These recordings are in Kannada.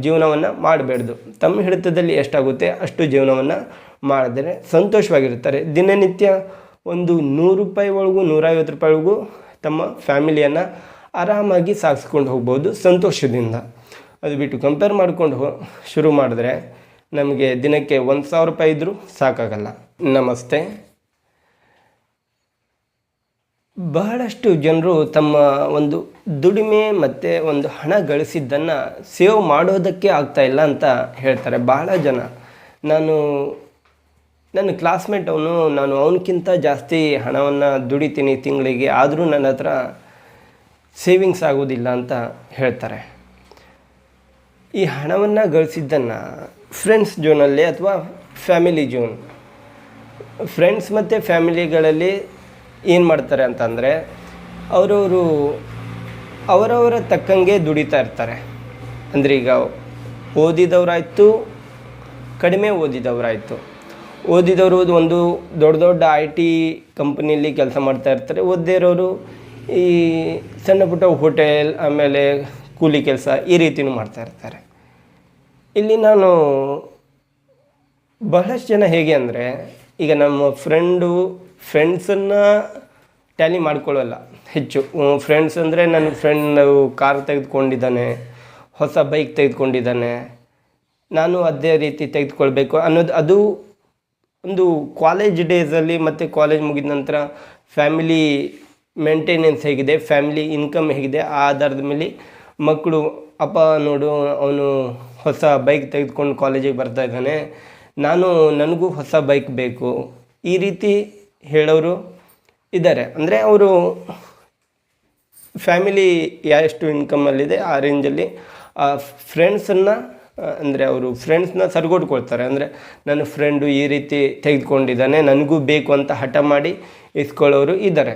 ಜೀವನವನ್ನು ಮಾಡಬೇಡ್ದು. ತಮ್ಮ ಹಿಡಿತದಲ್ಲಿ ಎಷ್ಟಾಗುತ್ತೆ ಅಷ್ಟು ಜೀವನವನ್ನು ಮಾಡಿದರೆ ಸಂತೋಷವಾಗಿರುತ್ತಾರೆ. ದಿನನಿತ್ಯ ಒಂದು ನೂರು ರೂಪಾಯಿ ಒಳಗೂ ನೂರೈವತ್ತು ರೂಪಾಯಿ ಒಳಗೂ ತಮ್ಮ ಫ್ಯಾಮಿಲಿಯನ್ನು ಆರಾಮಾಗಿ ಸಾಗಿಸ್ಕೊಂಡು ಹೋಗ್ಬೋದು ಸಂತೋಷದಿಂದ. ಅದು ಬಿಟ್ಟು ಕಂಪೇರ್ ಮಾಡ್ಕೊಂಡು ಹೋ, ಶುರು ಮಾಡಿದ್ರೆ ನಮಗೆ ದಿನಕ್ಕೆ ಒಂದು ಸಾವಿರ ರೂಪಾಯಿ ಇದ್ದರೂ ಸಾಕಾಗಲ್ಲ. ನಮಸ್ತೆ. ಬಹಳಷ್ಟು ಜನರು ತಮ್ಮ ಒಂದು ದುಡಿಮೆ ಮತ್ತು ಒಂದು ಹಣ ಗಳಿಸಿದ್ದನ್ನು ಸೇವ್ ಮಾಡೋದಕ್ಕೆ ಆಗ್ತಾ ಇಲ್ಲ ಅಂತ ಹೇಳ್ತಾರೆ ಬಹಳ ಜನ. ನಾನು, ನನ್ನ ಕ್ಲಾಸ್ಮೇಟ್ ಅವನು, ನಾನು ಅವನಕ್ಕಿಂತ ಜಾಸ್ತಿ ಹಣವನ್ನು ದುಡಿತೀನಿ ತಿಂಗಳಿಗೆ, ಆದರೂ ನನ್ನ ಹತ್ರ ಸೇವಿಂಗ್ಸ್ ಆಗೋದಿಲ್ಲ ಅಂತ ಹೇಳ್ತಾರೆ. ಈ ಹಣವನ್ನು ಗಳಿಸಿದ್ದನ್ನು ಫ್ರೆಂಡ್ಸ್ ಜೋನಲ್ಲಿ ಅಥವಾ ಫ್ಯಾಮಿಲಿ ಜೋನ್ ಫ್ರೆಂಡ್ಸ್ ಮತ್ತು ಫ್ಯಾಮಿಲಿಗಳಲ್ಲಿ ಏನು ಮಾಡ್ತಾರೆ ಅಂತಂದರೆ, ಅವರವರು ಅವರವರ ತಕ್ಕಂಗೆ ದುಡಿತಾ ಇರ್ತಾರೆ. ಅಂದರೆ ಈಗ ಓದಿದವರಾಯಿತು, ಕಡಿಮೆ ಓದಿದವರಾಯಿತು. ಓದಿದವರು ಒಂದು ದೊಡ್ಡ ದೊಡ್ಡ ಐ ಟಿ ಕಂಪ್ನಿಯಲ್ಲಿ ಕೆಲಸ ಮಾಡ್ತಾ ಇರ್ತಾರೆ. ಓದದೇ ಇರೋರು ಈ ಸಣ್ಣ ಪುಟ್ಟ ಹೋಟೆಲ್, ಆಮೇಲೆ ಕೂಲಿ ಕೆಲಸ ಈ ರೀತಿಯೂ ಮಾಡ್ತಾ ಇರ್ತಾರೆ. ಇಲ್ಲಿ ನಾನು ಬಹಳಷ್ಟು ಜನ ಹೇಗೆ ಅಂದರೆ, ಈಗ ನಮ್ಮ ಫ್ರೆಂಡು ಫ್ರೆಂಡ್ಸನ್ನು ಟ್ಯಾಲಿ ಮಾಡ್ಕೊಳ್ಳಲ್ಲ, ಹೆಚ್ಚು. ಫ್ರೆಂಡ್ಸ್ ಅಂದರೆ ನನ್ನ ಫ್ರೆಂಡ್ ಕಾರ್ ತೆಗೆದುಕೊಂಡಿದ್ದಾನೆ, ಹೊಸ ಬೈಕ್ ತೆಗೆದುಕೊಂಡಿದ್ದಾನೆ. ನಾನು ಅದೇ ರೀತಿ ತೆಗೆದುಕೊಳ್ಬೇಕು ಅನ್ನೋದು, ಅದು ಒಂದು ಕಾಲೇಜ್ ಡೇಸಲ್ಲಿ ಮತ್ತು ಕಾಲೇಜ್ ಮುಗಿದ ನಂತರ ಫ್ಯಾಮಿಲಿ ಮೇಂಟೆನೆನ್ಸ್ ಹೇಗಿದೆ ಫ್ಯಾಮಿಲಿ ಇನ್ಕಮ್ ಹೇಗಿದೆ, ಆ ಆಧಾರದ ಮೇಲೆ ಮಕ್ಕಳು, ಅಪ್ಪ, ನೋಡು, ಅವನು ಹೊಸ ಬೈಕ್ ತೆಗೆದುಕೊಂಡು ಕಾಲೇಜಿಗೆ ಬರ್ತಾ ಇದ್ದಾನೆ. ನಾನು, ನನಗೂ ಹೊಸ ಬೈಕ್ ಬೇಕು. ಈ ರೀತಿ ಹೇಳೋರು ಇದ್ದಾರೆ. ಅಂದರೆ ಅವರು ಫ್ಯಾಮಿಲಿ ಎಷ್ಟು ಇನ್ಕಮಲ್ಲಿದೆ ಆ ರೇಂಜಲ್ಲಿ ಆ ಫ್ರೆಂಡ್ಸನ್ನು ಅಂದರೆ ಅವರು ಫ್ರೆಂಡ್ಸ್ನ ಸರಿಗೊಡ್ಕೊಳ್ತಾರೆ. ಅಂದರೆ ನನ್ನ ಫ್ರೆಂಡು ಈ ರೀತಿ ತೆಗೆದುಕೊಂಡಿದ್ದಾನೆ, ನನಗೂ ಬೇಕು ಅಂತ ಹಠ ಮಾಡಿ ಇಸ್ಕೊಳ್ಳೋರು ಇದ್ದಾರೆ.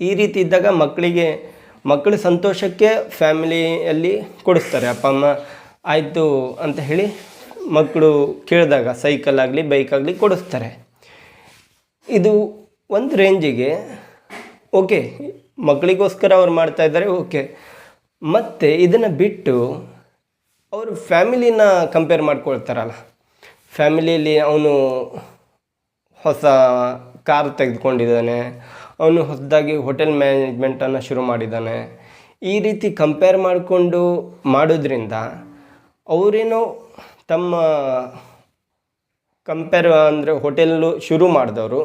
ಈ ರೀತಿ ಇದ್ದಾಗ ಮಕ್ಕಳಿಗೆ, ಮಕ್ಕಳ ಸಂತೋಷಕ್ಕೆ ಫ್ಯಾಮಿಲಿಯಲ್ಲಿ ಕೊಡಿಸ್ತಾರೆ. ಅಪ್ಪ, ಅಮ್ಮ ಆಯಿತು ಅಂತ ಹೇಳಿ ಮಕ್ಕಳು ಕೇಳಿದಾಗ ಸೈಕಲ್ ಆಗಲಿ ಬೈಕ್ ಆಗಲಿ ಕೊಡಿಸ್ತಾರೆ. ಇದು ಒಂದು ರೇಂಜಿಗೆ ಓಕೆ ಮಕ್ಕಳಿಗೋಸ್ಕರ ಅವ್ರು ಮಾಡ್ತಾ ಇದ್ದಾರೆ ಓಕೆ ಮತ್ತು ಇದನ್ನು ಬಿಟ್ಟು ಅವರು ಫ್ಯಾಮಿಲಿನ ಕಂಪೇರ್ ಮಾಡ್ಕೊಳ್ತಾರಲ್ಲ. ಫ್ಯಾಮಿಲಿಯಲ್ಲಿ ಅವನು ಹೊಸ ಕಾರ್ ತೆಗೆದುಕೊಂಡಿದ್ದಾನೆ, ಅವನು ಹೊಸದಾಗಿ ಹೋಟೆಲ್ ಮ್ಯಾನೇಜ್ಮೆಂಟನ್ನು ಶುರು ಮಾಡಿದ್ದಾನೆ. ಈ ರೀತಿ ಕಂಪೇರ್ ಮಾಡಿಕೊಂಡು ಮಾಡೋದ್ರಿಂದ ಅವರೇನೋ ತಮ್ಮ ಕಂಪೇರ್ ಅಂದರೆ ಹೋಟೆಲ್ಲು ಶುರು ಮಾಡಿದವರು,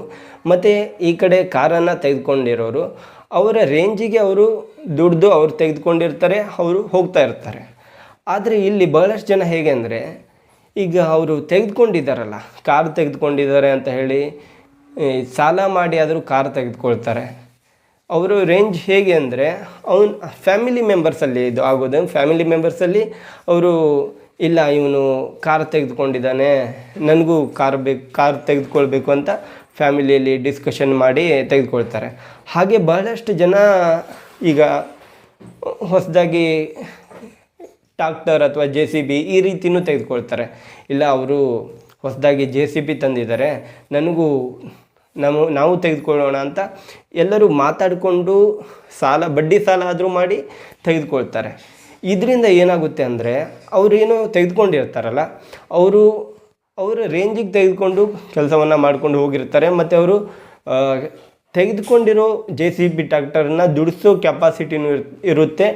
ಮತ್ತು ಈ ಕಡೆ ಕಾರನ್ನು ತೆಗೆದುಕೊಂಡಿರೋರು, ಅವರ ರೇಂಜಿಗೆ ಅವರು ದುಡ್ದು ಅವರು ತೆಗೆದುಕೊಂಡಿರ್ತಾರೆ, ಅವರು ಹೋಗ್ತಾ ಇರ್ತಾರೆ. ಆದರೆ ಇಲ್ಲಿ ಬಹಳಷ್ಟು ಜನ ಹೇಗೆ ಅಂದರೆ, ಈಗ ಅವರು ತೆಗೆದುಕೊಂಡಿದ್ದಾರಲ್ಲ ಕಾರ್ ತೆಗೆದುಕೊಂಡಿದ್ದಾರೆ ಅಂತ ಹೇಳಿ ಸಾಲ ಮಾಡಿ ಆದರೂ ಕಾರ್ ತೆಗೆದುಕೊಳ್ತಾರೆ. ಅವರು ರೇಂಜ್ ಹೇಗೆ ಅಂದರೆ, ಅವನು ಫ್ಯಾಮಿಲಿ ಮೆಂಬರ್ಸಲ್ಲಿ ಇದು ಆಗೋದು ಫ್ಯಾಮಿಲಿ ಮೆಂಬರ್ಸಲ್ಲಿ ಅವರು ಇಲ್ಲ, ಇವನು ಕಾರ್ ತೆಗೆದುಕೊಂಡಿದ್ದಾನೆ, ನನಗೂ ಕಾರ್ ಬೇಕು, ಕಾರ್ ತೆಗೆದುಕೊಳ್ಬೇಕು ಅಂತ ಫ್ಯಾಮಿಲಿಯಲ್ಲಿ ಡಿಸ್ಕಷನ್ ಮಾಡಿ ತೆಗೆದುಕೊಳ್ತಾರೆ. ಹಾಗೆ ಬಹಳಷ್ಟು ಜನ ಈಗ ಹೊಸದಾಗಿ ಟ್ರಾಕ್ಟರ್ ಅಥವಾ ಜೆ ಸಿ ಬಿ ಈ ರೀತಿನೂ ತೆಗೆದುಕೊಳ್ತಾರೆ. ಇಲ್ಲ, ಅವರು ಹೊಸದಾಗಿ ಜೆ ಸಿ ಬಿ ತಂದಿದ್ದಾರೆ, ನನಗೂ ನಾವು ನಾವು ತೆಗೆದುಕೊಳ್ಳೋಣ ಅಂತ ಎಲ್ಲರೂ ಮಾತಾಡಿಕೊಂಡು ಸಾಲ, ಬಡ್ಡಿ ಸಾಲ ಆದರೂ ಮಾಡಿ ತೆಗೆದುಕೊಳ್ತಾರೆ. ಇದರಿಂದ ಏನಾಗುತ್ತೆ ಅಂದರೆ ಅವರೇನು ತೆಗೆದುಕೊಂಡಿರ್ತಾರಲ್ಲ, ಅವರು ಅವರ ರೇಂಜಿಗೆ ತೆಗೆದುಕೊಂಡು ಕೆಲಸವನ್ನು ಮಾಡ್ಕೊಂಡು ಹೋಗಿರ್ತಾರೆ, ಮತ್ತು ಅವರು ತೆಗೆದುಕೊಂಡಿರೋ ಜೆ ಸಿ ಬಿ ಟ್ಯಾಕ್ಟರನ್ನು ದುಡಿಸೋ ಕೆಪಾಸಿಟಿನೂ ಇರ್, ಇರುತ್ತೆ.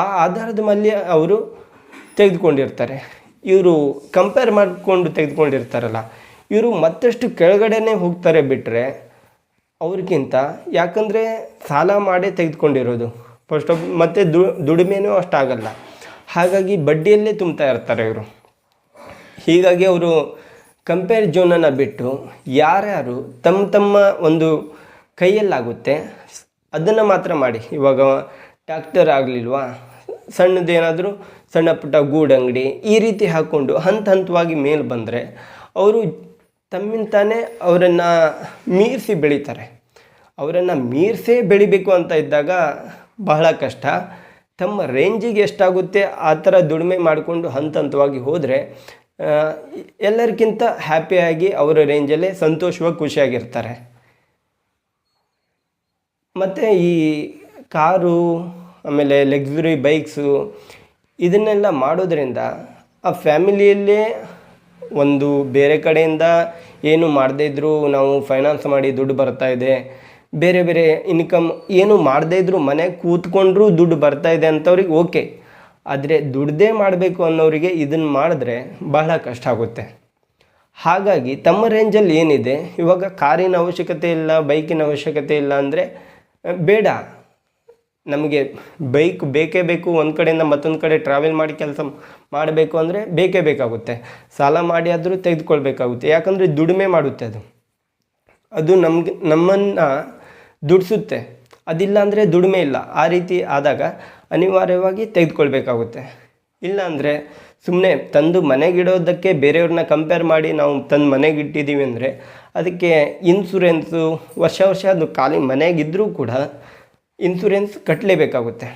ಆ ಆಧಾರದ ಮೇಲೆ ಅವರು ತೆಗೆದುಕೊಂಡಿರ್ತಾರೆ. ಇವರು ಕಂಪೇರ್ ಮಾಡಿಕೊಂಡು ತೆಗೆದುಕೊಂಡಿರ್ತಾರಲ್ಲ, ಇವರು ಮತ್ತಷ್ಟು ಕೆಳಗಡೆನೇ ಹೋಗ್ತಾರೆ ಬಿಟ್ಟರೆ ಅವ್ರಿಗಿಂತ, ಯಾಕಂದರೆ ಸಾಲ ಮಾಡೇ ತೆಗೆದುಕೊಂಡಿರೋದು. ಫಸ್ಟ್ ಆಫ್ ಮತ್ತು ದುಡಿಮೆನೂ ಅಷ್ಟಾಗಲ್ಲ. ಹಾಗಾಗಿ ಬಡ್ಡಿಯಲ್ಲೇ ತುಂಬ್ತಾ ಇರ್ತಾರೆ ಇವರು. ಹೀಗಾಗಿ ಅವರು ಕಂಪೇರ್ ಜೋನನ್ನು ಬಿಟ್ಟು ಯಾರ್ಯಾರು ತಮ್ಮ ತಮ್ಮ ಒಂದು ಕೈಯಲ್ಲಾಗುತ್ತೆ, ಅದನ್ನು ಮಾತ್ರ ಮಾಡಿ. ಇವಾಗ ಟ್ಯಾಕ್ಟರ್ ಆಗಲಿಲ್ವಾ, ಸಣ್ಣದೇನಾದರೂ ಸಣ್ಣ ಪುಟ್ಟ ಗೂಡಂಗಡಿ ಈ ರೀತಿ ಹಾಕ್ಕೊಂಡು ಹಂತ ಹಂತವಾಗಿ ಮೇಲೆ ಬಂದರೆ ಅವರು ತಮ್ಮಿಂತಾನೇ ಅವರನ್ನು ಮೀರಿಸಿ ಬೆಳೀತಾರೆ. ಅವರನ್ನು ಮೀರಿಸೇ ಬೆಳಿಬೇಕು ಅಂತ ಇದ್ದಾಗ ಬಹಳ ಕಷ್ಟ. ತಮ್ಮ ರೇಂಜಿಗೆ ಎಷ್ಟಾಗುತ್ತೆ, ಆ ಥರ ದುಡಿಮೆ ಮಾಡಿಕೊಂಡು ಹಂತ ಹಂತವಾಗಿ ಹೋದರೆ ಎಲ್ಲರಿಗಿಂತ ಹ್ಯಾಪಿಯಾಗಿ ಅವರ ರೇಂಜಲ್ಲೇ ಸಂತೋಷವಾಗಿ ಖುಷಿಯಾಗಿರ್ತಾರೆ. ಮತ್ತು ಈ ಕಾರು, ಆಮೇಲೆ ಲಕ್ಸುರಿ ಬೈಕ್ಸು ಇದನ್ನೆಲ್ಲ ಮಾಡೋದ್ರಿಂದ ಆ ಫ್ಯಾಮಿಲಿಯಲ್ಲೇ ಒಂದು ಬೇರೆ ಕಡೆಯಿಂದ ಏನು ಮಾಡದೇ ಇದ್ದರೂ ನಾವು ಫೈನಾನ್ಸ್ ಮಾಡಿ ದುಡ್ಡು ಬರ್ತಾ ಇದೆ ಬೇರೆ ಬೇರೆ ಇನ್ಕಮ್ ಏನು ಮಾಡದೇ ಇದ್ದರೂ ಮನೆಗೆ ಕೂತ್ಕೊಂಡ್ರೂ ದುಡ್ಡು ಬರ್ತಾ ಇದೆ ಅಂಥವ್ರಿಗೆ ಓಕೆ ಆದರೆ ದುಡ್ದೇ ಮಾಡಬೇಕು ಅನ್ನೋರಿಗೆ ಇದನ್ನು ಮಾಡಿದ್ರೆ ಬಹಳ ಕಷ್ಟ ಆಗುತ್ತೆ. ಹಾಗಾಗಿ ತಮ್ಮ ರೇಂಜಲ್ಲಿ ಏನಿದೆ, ಇವಾಗ ಕಾರಿನ ಅವಶ್ಯಕತೆ ಇಲ್ಲ ಬೈಕಿನ ಅವಶ್ಯಕತೆ ಇಲ್ಲ ಅಂದರೆ, ಬೇಡ. ನಮಗೆ ಬೈಕ್ ಬೇಕೇ ಬೇಕು, ಒಂದು ಕಡೆಯಿಂದ ಮತ್ತೊಂದು ಕಡೆ ಟ್ರಾವೆಲ್ ಮಾಡಿ ಕೆಲಸ ಮಾಡಬೇಕು ಅಂದರೆ ಬೇಕೇ ಬೇಕಾಗುತ್ತೆ. ಸಾಲ ಮಾಡಿ ಆದರೂ ತೆಗೆದುಕೊಳ್ಬೇಕಾಗುತ್ತೆ. ಯಾಕಂದರೆ ದುಡಿಮೆ ಮಾಡುತ್ತೆ ಅದು. ಅದು ನಮ್ಗೆ ನಮ್ಮನ್ನು ದುಡಿಸುತ್ತೆ. ಅದಿಲ್ಲ ಅಂದರೆ ದುಡಿಮೆ ಇಲ್ಲ. ಆ ರೀತಿ ಆದಾಗ ಅನಿವಾರ್ಯವಾಗಿ ತೆಗೆದುಕೊಳ್ಬೇಕಾಗುತ್ತೆ. ಇಲ್ಲ ಅಂದರೆ ಸುಮ್ಮನೆ ತಂದು ಮನೆಗಿಡೋದಕ್ಕೆ ಬೇರೆಯವ್ರನ್ನ ಕಂಪೇರ್ ಮಾಡಿ ನಾವು ತಂದು ಮನೆಗೆ ಇಟ್ಟಿದ್ದೀವಿ ಅಂದರೆ ಅದಕ್ಕೆ ಇನ್ಸೂರೆನ್ಸು ವರ್ಷ ವರ್ಷ ಅದು ಖಾಲಿ ಮನೆಗಿದ್ದರೂ ಕೂಡ ಇನ್ಸೂರೆನ್ಸ್ ಕಟ್ಟಲೇಬೇಕಾಗುತ್ತೆ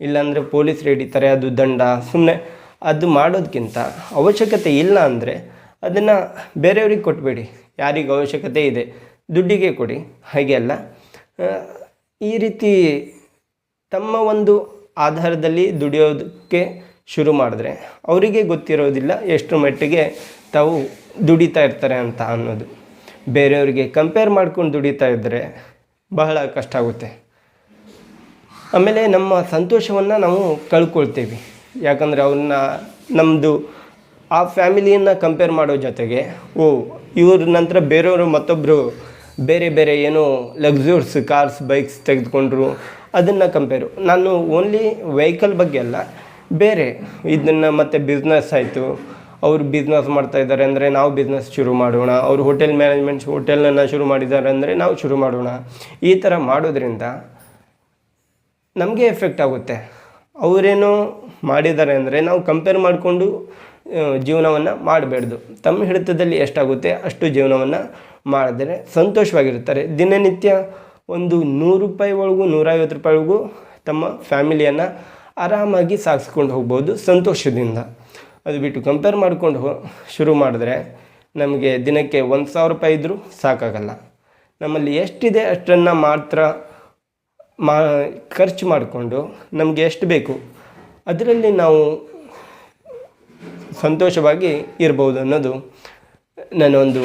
ಇಲ್ಲಾಂದರೆ ಪೊಲೀಸ್ ಹಿಡಿತಾರೆ ಅದು ದಂಡ ಸುಮ್ಮನೆ ಅದು ಮಾಡೋದಕ್ಕಿಂತ ಅವಶ್ಯಕತೆ ಇಲ್ಲ ಅಂದರೆ ಅದನ್ನು ಬೇರೆಯವ್ರಿಗೆ ಕೊಟ್ಬೇಡಿ. ಯಾರಿಗೆ ಅವಶ್ಯಕತೆ ಇದೆ. ದುಡ್ಡಿಗೆ ಕೊಡಿ. ಹಾಗೆ ಅಲ್ಲ. ಈ ರೀತಿ ತಮ್ಮ ಒಂದು ಆಧಾರದಲ್ಲಿ ದುಡಿಯೋದಕ್ಕೆ ಶುರು ಮಾಡಿದ್ರೆ ಅವರಿಗೆ ಗೊತ್ತಿರೋದಿಲ್ಲ ಎಷ್ಟು ಮಟ್ಟಿಗೆ ತಾವು ದುಡಿತಾ ಇರ್ತಾರೆ ಅಂತ ಅನ್ನೋದು. ಬೇರೆಯವರಿಗೆ ಕಂಪೇರ್ ಮಾಡ್ಕೊಂಡು ದುಡಿತಾ ಇದ್ದರೆ ಬಹಳ ಕಷ್ಟ ಆಗುತ್ತೆ. ಆಮೇಲೆ ನಮ್ಮ ಸಂತೋಷವನ್ನು ನಾವು ಕಳ್ಕೊಳ್ತೀವಿ. ಯಾಕಂದರೆ ಅವ್ರನ್ನ ನಮ್ಮದು ಆ ಫ್ಯಾಮಿಲಿಯನ್ನು ಕಂಪೇರ್ ಮಾಡೋ ಜೊತೆಗೆ, ಓ, ಇವ್ರ ನಂತರ ಬೇರೆಯವರು ಮತ್ತೊಬ್ಬರು ಬೇರೆ ಬೇರೆ ಏನು ಲಗ್ಸೂರ್ಸ್ ಕಾರ್ಸ್ ಬೈಕ್ಸ್ ತೆಗೆದುಕೊಂಡ್ರು. ಅದನ್ನು ಕಂಪೇರು ನಾನು ಓನ್ಲಿ ವೆಹಿಕಲ್ ಬಗ್ಗೆ ಅಲ್ಲ, ಬೇರೆ ಇದನ್ನು ಮತ್ತು ಬಿಸ್ನೆಸ್ ಆಯಿತು. ಅವರು ಬಿಸ್ನೆಸ್ ಮಾಡ್ತಾ ಇದ್ದಾರೆ ಅಂದರೆ ನಾವು ಬಿಸ್ನೆಸ್ ಶುರು ಮಾಡೋಣ. ಅವರು ಹೋಟೆಲ್ ಮ್ಯಾನೇಜ್ಮೆಂಟ್ ಹೋಟೆಲನ್ನು ಶುರು ಮಾಡಿದ್ದಾರೆ ಅಂದರೆ ನಾವು ಶುರು ಮಾಡೋಣ. ಈ ಥರ ಮಾಡೋದ್ರಿಂದ ನಮಗೆ ಎಫೆಕ್ಟ್ ಆಗುತ್ತೆ. ಅವರೇನೋ ಮಾಡಿದ್ದಾರೆ ಅಂದರೆ ನಾವು ಕಂಪೇರ್ ಮಾಡಿಕೊಂಡು ಜೀವನವನ್ನು ಮಾಡಬೇಡ್ದು. ತಮ್ಮ ಹಿಡಿತದಲ್ಲಿ ಎಷ್ಟಾಗುತ್ತೆ, ಅಷ್ಟು ಜೀವನವನ್ನು ಮಾಡಿದರೆ ಸಂತೋಷವಾಗಿರುತ್ತಾರೆ. ದಿನನಿತ್ಯ ಒಂದು ನೂರು ರೂಪಾಯಿ ಒಳಗೂ ನೂರೈವತ್ತು ಒಳಗೂ ತಮ್ಮ ಫ್ಯಾಮಿಲಿಯನ್ನು ಆರಾಮಾಗಿ ಸಾಗಿಸ್ಕೊಂಡು ಹೋಗ್ಬೋದು ಸಂತೋಷದಿಂದ. ಅದು ಬಿಟ್ಟು ಕಂಪೇರ್ ಮಾಡಿಕೊಂಡು ಹೋ, ಶುರು ಮಾಡಿದ್ರೆ ನಮಗೆ ದಿನಕ್ಕೆ ಒಂದು ಸಾವಿರ ರೂಪಾಯಿ ಇದ್ದರೂ ಸಾಕಾಗಲ್ಲ. ನಮ್ಮಲ್ಲಿ ಎಷ್ಟಿದೆ ಅಷ್ಟನ್ನು ಮಾತ್ರ ಮಾ, ಖರ್ಚು ಮಾಡಿಕೊಂಡು ನಮಗೆ ಎಷ್ಟು ಬೇಕು ಅದರಲ್ಲಿ ನಾವು ಸಂತೋಷವಾಗಿ ಇರ್ಬೋದು ಅನ್ನೋದು ನನ್ನ ಒಂದು